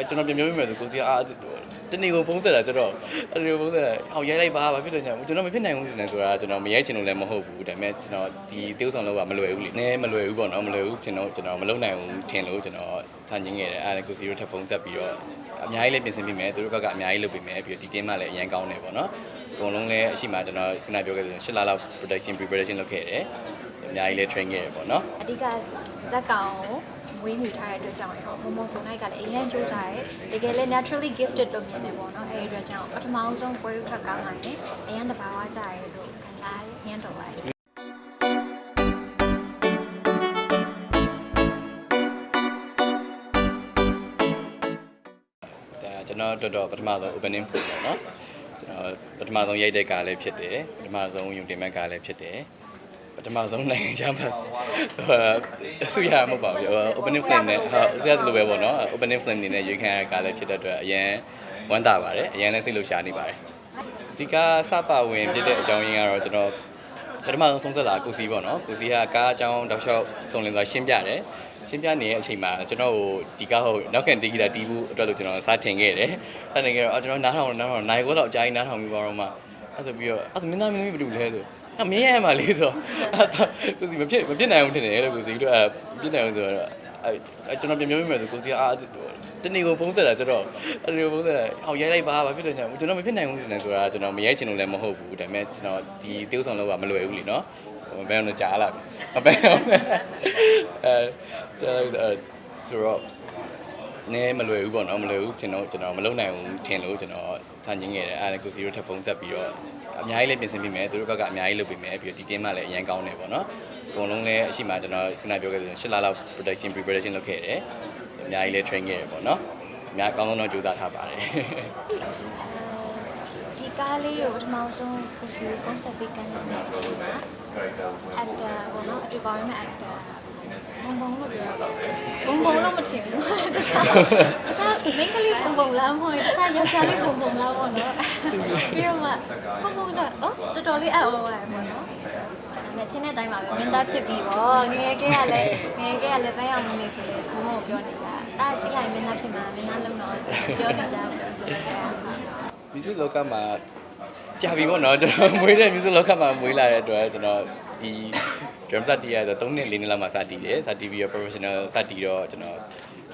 အဲ့ကျွန်တော်ပြန်ပြောပြမယ်ဆိုကိုစီကအာတနေ့ကိုဖုန်းဆက်တာကျွန်တော်အဲ့ဒီဖုန်းဆက်ဟောက်ရိုက်လိုက်ပါဘာဖြစ်လို့ညာကျွန်တော်မဖြစ်နိုင်ဘူးတင်တယ်ဆိုတာကျွန်တော်မရိုက်ချင်လို့လည်းမဟုတ်ဘူးဒါပေမဲ့ကျွန်တော်ဒီတေးဥဆောင်လောက်ကမလွယ်ဘူးလေနည်းမလွယ်ဘူးပေါ့နော်မလွယ်ဘူးကျွန်တော်ကျွန်တော်မလုပ်နိုင်ဘူးထင်လို့ကျွန်တော်ဆန်ကျင်ခဲ့တယ်အဲ့ဒါကိုစီတို့ထပ်ဖုန်းဆက်ပြီးတော့အများကြီးလည်းပြင်ဆင်ပေးမယ်သူတို့ဘက်ကအများကြီးလုပ်ပေးမယ်ပြီးတော့ဒီ team ကလည်းအရင်ကောင်းတယ်ပေါ့နော်အကုန်လုံးလည်းအရှိမကျွန်တော်ခုနပြောခဲ့သလို၈လလောက် production preparation လုပ်ခဲ့တယ်အများကြီးလည်း train ခဲ့တယ်ပေါ့နော်အဓိကဇက်ကောင်ကို မွေးမြူထားတဲ့အတွက်ကြောင့်ရောမမကိုနိုင်ကလည်းအရင်ကြိုးစားတယ်တကယ်လည်း naturally gifted လို့မြင်တယ်ပေါ့နော်အဲဒီအတွက်ကြောင့်ပထမအောင်ဆုံးပွဲဥထွက်ကောင်းလာရင်အရင်တဘာဝကြရဲလို့ခံစားရရမ်းတော်ပါတယ်ဒါကျွန်တော်တော်တော်ပထမဆုံး opening film ပေါ့နော်ကျွန်တော်ပထမဆုံးရိုက်တဲ့ကားလည်းဖြစ်တယ်ပထမဆုံးယုံတင်မဲ့ကားလည်းဖြစ်တယ် ပထမဆုံးနိုင်ငံခြားမှာဟိုအဆူရမဟုတ်ပါဘူးဟို opening film နဲ့ဟုတ်ဆရာတို့လိုပဲပေါ့နော် opening film နေနဲ့ရွေးခံရတဲ့ကားလည်းဖြစ်တဲ့အတွက်အရင်ဝမ်းသာပါတယ်အရင်လည်းစိတ်လှုပ်ရှားနေပါတယ်ဒီကားစပါဝင်ဖြစ်တဲ့အကြောင်းရင်းကတော့ကျွန်တော်ပထမဆုံးဖုန်းဆက်လာကိုစီပေါ့နော်ကိုစီကကားအကြောင်းတောက်လျှောက်စုံလင်စွာရှင်းပြတယ်ရှင်းပြနေတဲ့အချိန်မှာကျွန်တော်ဟိုဒီကားဟိုနောက်ခံတီးကြတာတီးဖို့အတွက်လို့ကျွန်တော်စတင်ခဲ့တယ်စတင်ခဲ့တော့အော်ကျွန်တော်နားထောင်နားထောင်နိုင်ခွက်တော့အကြာကြီးနားထောင်ပြီးပါတော့မှအဲ့ဆိုပြီးတော့အဲ့ဆိုမင်းသားမင်းသမီးဘယ်လိုလဲဆို အမင်းရဲ့မှာလေးဆိုအဲ့တော့ကိုစီမဖြစ်မဖြစ်နိုင်ဘူးထင်တယ်လို့ကိုစီတို့အဲ့ဖြစ်နိုင်ဘူးဆိုတော့အဲ့ကျွန်တော်ပြန်ပြောပြမယ်ဆိုကိုစီကအာတနေ့ကိုဖုန်းဆက်တာကျွန်တော်အဲ့ဒီဖုန်းဆက်ဟောက်ရိုက်လိုက်ပါဘာဖြစ်လို့ညာကျွန်တော်မဖြစ်နိုင်ဘူးတင်တယ်ဆိုတာကျွန်တော်မရိုက်ချင်လို့လည်းမဟုတ်ဘူးဒါပေမဲ့ကျွန်တော်ဒီတေးဥဆောင်လောက်ကမလွယ်ဘူးလीနော်ဘယ်အောင်ကြားလာမပဲအောင်အဲကျွန်တော်ဆိုတော့နည်းမလွယ်ဘူးပေါ့နော်မလွယ်ဘူးကျွန်တော်ကျွန်တော်မလုပ်နိုင်ဘူးထင်လို့ကျွန်တော် ဆန်ကျင်ခဲ့တယ်အဲ့ဒါကိုစီရိုထပ်ဖုန်းဆက်ပြီးတော့အများကြီးလည်းပြင်ဆင်ပေးမယ်သူတို့ဘက်ကအများကြီးလုပ်ပေးမယ်ပြီးတော့ဒီ team ကလည်းအရင်ကောင်းတယ်ပေါ့နော်အကုန်လုံးလည်းအရှိမကျွန်တော်ခုနပြောခဲ့သလို၈လလောက် production preparation လုပ်ခဲ့တယ်အများကြီးလည်း train ခဲ့တယ်ပေါ့နော်အများအကောင်းဆုံးတော့ကြိုးစားထားပါတယ်ဒီကားလေးကိုပထမဆုံးကိုစီဖုန်းဆက်ပြီးကန်နေတဲ့အချိန်မှာ actor ပေါ့နော်အတူပါရမယ့် actor ဘုံဘုံလို့ပြောဘုံဘုံလို့မထင်ဘူးတခြားတခြားမိန်းကလေးဘုံဘုံလားမဟုတ်တခြားယောက်ျားလေးဘုံဘုံလားပေါ့နော်ပြီးတော့မှဘုံဘုံဆိုအော်တော်တော်လေးအော်ပါပေါ့နော်ဒါပေမဲ့ချင်းတဲ့အတိုင်းပါပဲမင်းသားဖြစ်ပြီးပေါ့ငယ်ငယ်ကလေးကလည်းငယ်ငယ်ကလေးကလည်းဘယ်အောင်မနေဆိုလေဘုံဘုံကိုပြောနေကြတာကြည့်လိုက်မင်းသားဖြစ်မှာမင်းသားလုံးတော့ဆိုပြောနေကြဆိုတော့ပြောတယ် music လောကမှာကြာပြီပေါ့နော်ကျွန်တော်မွေးတဲ့ music လောကမှာမွေးလာတဲ့အတွက်ကျွန်တော်ဒီ drum set တီးရတော့3နှစ်4နှစ်လောက်မှစတီးတယ်စတီးပြီးတော့ professional စတီးတော့ကျွန်တော်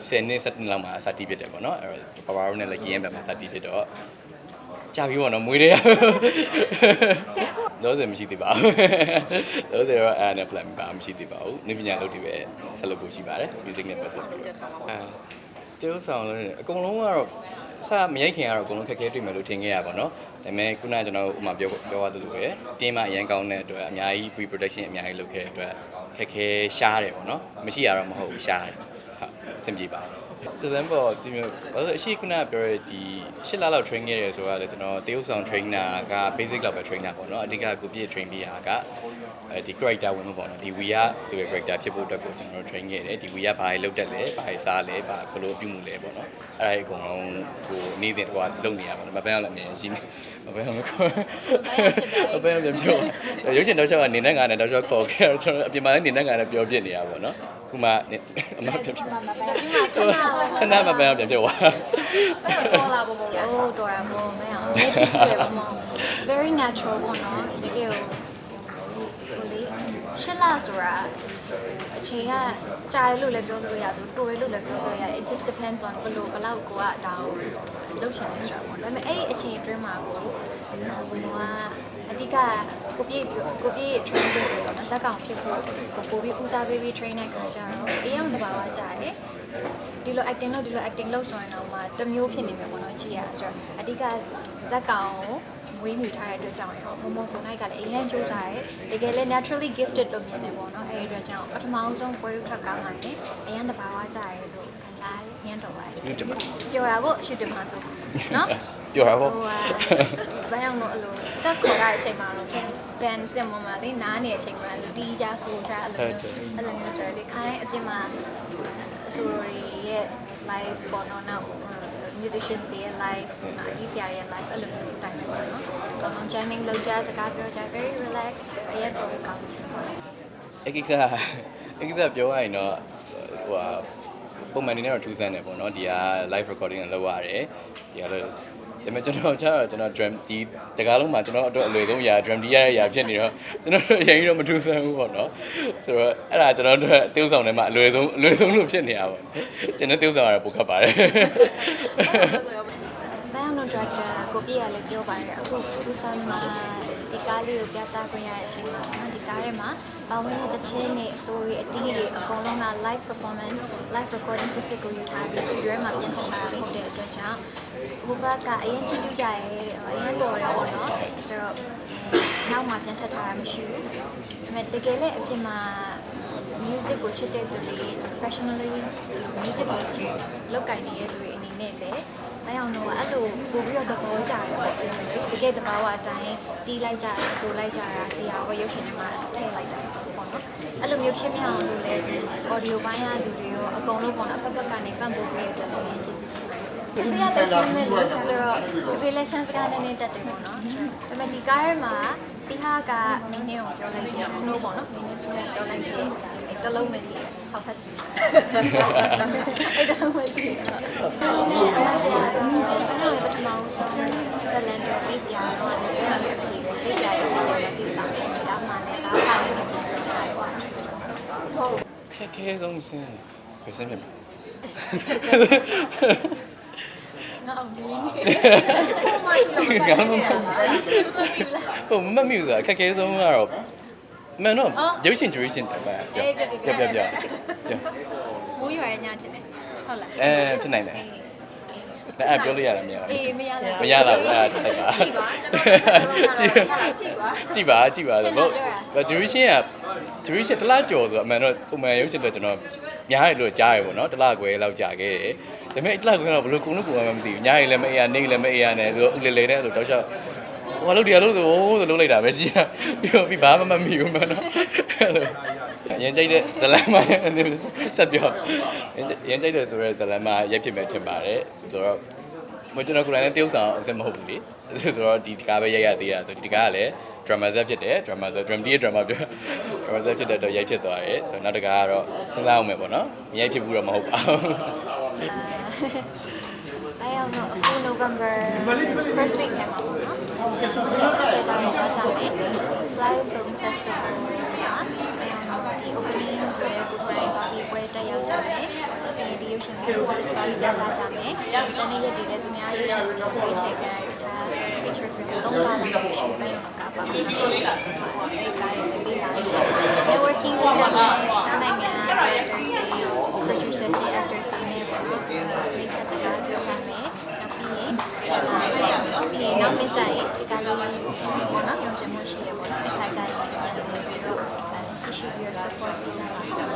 10နှစ်7နှစ်လောက်မှစတီးဖြစ်တယ်ပေါ့နော်အဲ့တော့ power နဲ့လည်း game ဘက်မှာစတီးဖြစ်တော့ကြာပြီပေါ့နော်မွေးတဲ့လောဆယ်မရှိသေးပါဘူးလောဆယ်တော့အဲ့နဲ့ plan ပါမရှိသေးပါဘူးနေပညာလုပ်တွေပဲဆက်လုပ်ဖို့ရှိပါတယ် music နဲ့ပတ်သက်ပြီးတော့အဲတေးဥဆောင်လို့အကုန်လုံးကတော့ စမရိုက်ခင်ကတော့အကုန်လုံးခက်ခဲတွေ့မယ်လို့ထင်ခဲ့ရပါတော့။ဒါပေမဲ့ခုနကကျွန်တော်ဥပမာပြောပြောရသလိုပဲတင်းမအရန်ကောင်းတဲ့အတွက်အများကြီး pre production အများကြီးလုပ်ခဲ့တဲ့အတွက်ခက်ခဲရှားတယ်ပေါ့နော်။မရှိရတော့မဟုတ်ဘူးရှားတယ်။ဟုတ်အဆင်ပြေပါတယ်။ စစမ်းပေါ်ဒီမျိုးဘာလို့အရှိခုနကပြောရဒီ၈လလောက် train ခဲ့ရတယ်ဆိုတော့လေကျွန်တော်တေးဥဆောင် trainer က basic လောက်ပဲ trainer ပေါ့နော်။အဓိကကိုပြည့် train ပေးတာကအဲဒီ character ဝင်လို့ပေါ့နော်ဒီ we ရဆိုရယ် character ဖြစ်ဖို့အတွက်ကိုကျွန်တော်တို့ train ခဲ့တယ်ဒီ we ရဘာတွေလုပ်တတ်လဲဘာတွေစားလဲဘာဘယ်လိုပြုမှုလဲပေါ့နော်အဲ့ဒါအကုန်လုံးကိုနေ့စဉ်တော့လုပ်နေရပါတော့မပန်းအောင်လည်းအမြင်ရှိနေမပန်းအောင်ခေါ်မပန်းအောင်ပြန်ပြောရုပ်ရှင်တော့ချက်ကနေနဲ့ငါနဲ့တော့ချက်ခေါ်ခဲ့တော့ကျွန်တော်အပြင်မှာလည်းနေနဲ့ငါနဲ့ပြောပြနေရပါတော့နော် ခုမှအမပြန်ပြောဒီမှာခဏခဏမပန်းအောင်ပြန်ပြောပါပေါ်လာပေါ်ပေါ်လာအိုးတော်ရမောမင်းအောင်ချစ်ချစ်ပဲပေါ့မော very natural ပေါ့နော်တကယ်ကိုဟိုလေရှစ်လဆိုတာအချိန်ကကြာတယ်လို့လည်းပြောလို့ရတယ်တော်တယ်လို့လည်းပြောလို့ရတယ် it just depends on ဘယ်လိုဘယ်လောက်ကိုကဒါကိုလုပ်ချင်လဲဆိုတာပေါ့ဒါပေမဲ့အဲ့ဒီအချိန်အတွင်းမှာကိုဘယ်လိုကအဓိက ကိုပြေကိုပြေ train လုပ်ပြီးတော့ဇက်ကောင်ဖြစ်ဖို့ကိုပို့ပြီးဦးစားပေးပြီး train တဲ့ခါကျတော့အရင်ကဘာဝကြာတယ်ဒီလို acting လုပ်ဒီလို acting လုပ်ဆိုရင်တော့မှတစ်မျိုးဖြစ်နေမယ်ပေါ့နော်ကြည့်ရဆိုတော့အဓိကဇက်ကောင်ကိုမွေးမြူထားတဲ့အတွက်ကြောင့်ရောမမကိုနိုင်ကလည်းအရင်ကြိုးစားတယ်တကယ်လည်း naturally gifted လို့မြင်တယ်ပေါ့နော်အဲဒီအတွက်ကြောင့်ပထမအောင်ဆုံးပွဲဥထွက်ကောင်းလာရင်အရင်တဘာဝကြရဲလို့ခံစားရရမ်းတော်ပါတယ်ဒီတမပြောတာကိုရှုတင်မှာဆိုနော်ပြောတာပေါ့ဟိုဟာဘယ်အောင်လို့အလိုတက်ခေါ်ရတဲ့အချိန်မှာတော့ ဘန်စင်မမလေးနားနေတဲ့အချိန်မှာဒီကြဆိုကြအဲ့လိုမျိုးအဲ့လိုမျိုးဆိုရလေခိုင်းအပြင်မှာဆိုရီရဲ့ live ပေါ်တော့နောက် musicians တွေရဲ့ live အတီးဆရာတွေရဲ့ live အဲ့လိုမျိုးတိုင်းပဲပေါ့နော်။ကောင်းကောင်း jamming လုပ်ကြစကားပြောကြ very relax အရင်တော့ကောင်းတယ်အဲ့ကိစ္စအဲ့ကိစ္စပြောရရင်တော့ဟိုဟာပုံမှန်အနေနဲ့တော့ထူးဆန်းတယ်ပေါ့နော်ဒီက live recording လုပ်ရတယ်ဒီကလည်း ဒါပေမဲ့ကျွန်တော်ကျတော့ကျွန်တော် drum ဒီတကားလုံးမှာကျွန်တော်အတွက်အလွယ်ဆုံးຢာ drum တီးရတဲ့ຢာဖြစ်နေတော့ကျွန်တော်တို့ရင်ကြီးတော့မထူးဆန်းဘူးပေါ့နော်ဆိုတော့အဲ့ဒါကျွန်တော်တို့တေးဥဆောင်ထဲမှာအလွယ်ဆုံးအလွယ်ဆုံးလို့ဖြစ်နေတာပေါ့ကျွန်တော်တေးဥဆောင်ရတာပိုခက်ပါတယ်ဘယ်အောင် director ကိုပြည့်ရလဲပြောပါတယ်အခုပူဆန်မှာ ဒီကားလေးကိုပြသခွင့်ရတဲ့အချိန်မှာနော်ဒီကားထဲမှာပေါဝင်တဲ့တခြင်းနဲ့ story အတီးတွေအကုန်လုံးက live performance live recording စစ်စစ်ကိုယူထားပြီး studio မှာပြင်ထည့်ထားတာဟုတ်တဲ့အတွက်ကြောင့်ဟိုဘက်ကအရင်ကြည့်ကြကြရဲတဲ့အရင်တော်ရပေါ့နော်ဆိုတော့နောက်မှပြင်ထည့်ထားတာမရှိဘူးဒါပေမဲ့တကယ်လည်းအပြင်မှာ music ကိုချစ်တဲ့သူတွေ professionally music ကိုလောက်ကင်နေတဲ့သူတွေအနေနဲ့လည်း မအောင်တော့အဲ့လိုပို့ပြီးတော့သဘောကျတယ်ပေါ့တကယ်သဘာဝအတိုင်းတီးလိုက်ကြတာဆိုလိုက်ကြတာတရားဟောရုပ်ရှင်ထဲမှာထည့်လိုက်တာပေါ့နော်အဲ့လိုမျိုးဖြစ်မြောက်အောင်လို့လည်းဒီ audio ဘိုင်းရလူတွေရောအကုန်လုံးပေါ့နော်ဖက်ဖက်ကနေပံ့ပိုးပေးရတဲ့အတွက်လည်းကျေးဇူးတင်ပါတယ်ဒီကရတဲ့ရှင်မဲ့လို့ဆိုတော့ relations ကလည်းနည်းတက်တယ်ပေါ့နော်ဒါပေမဲ့ဒီကားထဲမှာတီဟာကမင်းနဲ့ကိုပြောလိုက်တယ် snow ပေါ့နော်မင်းနဲ့ snow ကိုပြောလိုက်တယ် အဲ့တလုံးပဲတည်တယ်ဟောက်ဖက်စီအဲ့တလုံးပဲတည်တယ်အဲ့အမတရားတော့အဲ့ဒါပထမဆုံးဇလန်တော်ပြီးပြတော့တယ်အဲ့ဒါပဲပြီးတယ်တိတ်ကြရတဲ့နေရာပြီးဆောင်တယ်ဒီကမှလည်းဒါဖိုင်နေပြီးဆုံးထားပါခက်ခဲဆုံးစင်းဘယ်စင်းဖြစ်မလဲငါ့မင်းငါမဟိုမမမြူဆိုတာခက်ခဲဆုံးကတော့ မှန်တော့ရုပ်ရှင် duration တက်ပါပြပြပြပြမိုးရွာရဲ့ညချင်တယ်ဟုတ်လားအဲဖြစ်နိုင်တယ်အဲ့အပြောလို့ရတာမရဘူးအေးမရလားမရတော့ဘူးအဲ့ဒါထိုက်ပါကြည့်ကြည့်ပါကြည့်ပါဆိုတော့ duration က duration တစ်လကျော်ဆိုတော့အမှန်တော့ပုံမှန်ရုပ်ရှင်တော့ကျွန်တော်များရလို့ကြားရပေါ့နော်တစ်လခွဲလောက်ကြာခဲ့တယ်ဒါပေမဲ့တစ်လခွဲတော့ဘယ်လိုကုန်လို့ကုန်မှမသိဘူးညရီလည်းမအေးရနေလည်းမအေးရနဲ့ဆိုတော့ဥလေလေနဲ့ဆိုတော့တောက်လျှောက် ဟိုလို့ဒီအလုပ်ဆိုဆိုလုပ်လိုက်တာပဲရှိရပြီးတော့ပြီးဘာမှမမီဘူးမနော်အဲ့လိုရင်ကြိုက်တဲ့ဇလန်မဆက်ပြောရင်ကြိုက်တဲ့ဆိုရဲဇလန်မရက်ဖြစ်မဲ့ထင်ပါတယ်ဆိုတော့မကျွန်တော်ကိုယ်တိုင်လည်းတယောက်ဆောင်အစ်မဟုတ်ဘူးလေဆိုတော့ဒီကားပဲရိုက်ရသေးတာဆိုဒီကားကလည်း drama set ဖြစ်တယ် drama set drum D ရဲ့ drama ပြော drama set ဖြစ်တဲ့တော့ရိုက်ဖြစ်သွားတယ်ဆိုတော့နောက်တစ်ကားကတော့စဉ်းစားအောင်မယ်ပေါ့နော်မရိုက်ဖြစ်ဘူးတော့မဟုတ်ပါဘူး အဲအောင်တော့အခု November first week ထဲမှာပေါ့နော်ဆန်တော့တော့တော့ကြမယ် Fly Film Festival မှာအဲအောင်တော့ဒီ opening ကိုလည်းကိုယ်တိုင်ပါပြီးပွဲတက်ရောက်ကြမယ်ဒီရုပ်ရှင်လေးကိုပါပြီးတက်လာကြမယ်ဇန်နရက်တည်တဲ့သူများရုပ်ရှင်တွေကိုရွေးချယ်ကြတဲ့တခြား feature film သုံးပါးလောက်ရှိပဲကပါပါဒီကားရဲ့လေးလာ networking လုပ်ကြမယ်ခြားနိုင်ငံ directors တွေ producers တွေ actors တွေနဲ့ပေါ့နော်ဒီကစားကြကြမယ် နောက်ပြီးရင်ပြီးရင်နောက်နေ့ကျရင်ဒီကားလေးပေါ့နော်ကျွန်တော်မရှိရပေါ့နော်အခါကျရင်ပြန်ပြီးတော့ကြည့်ရှုပြီး support ပေးကြပါဦးကျေးဇူးတင်ပါတယ်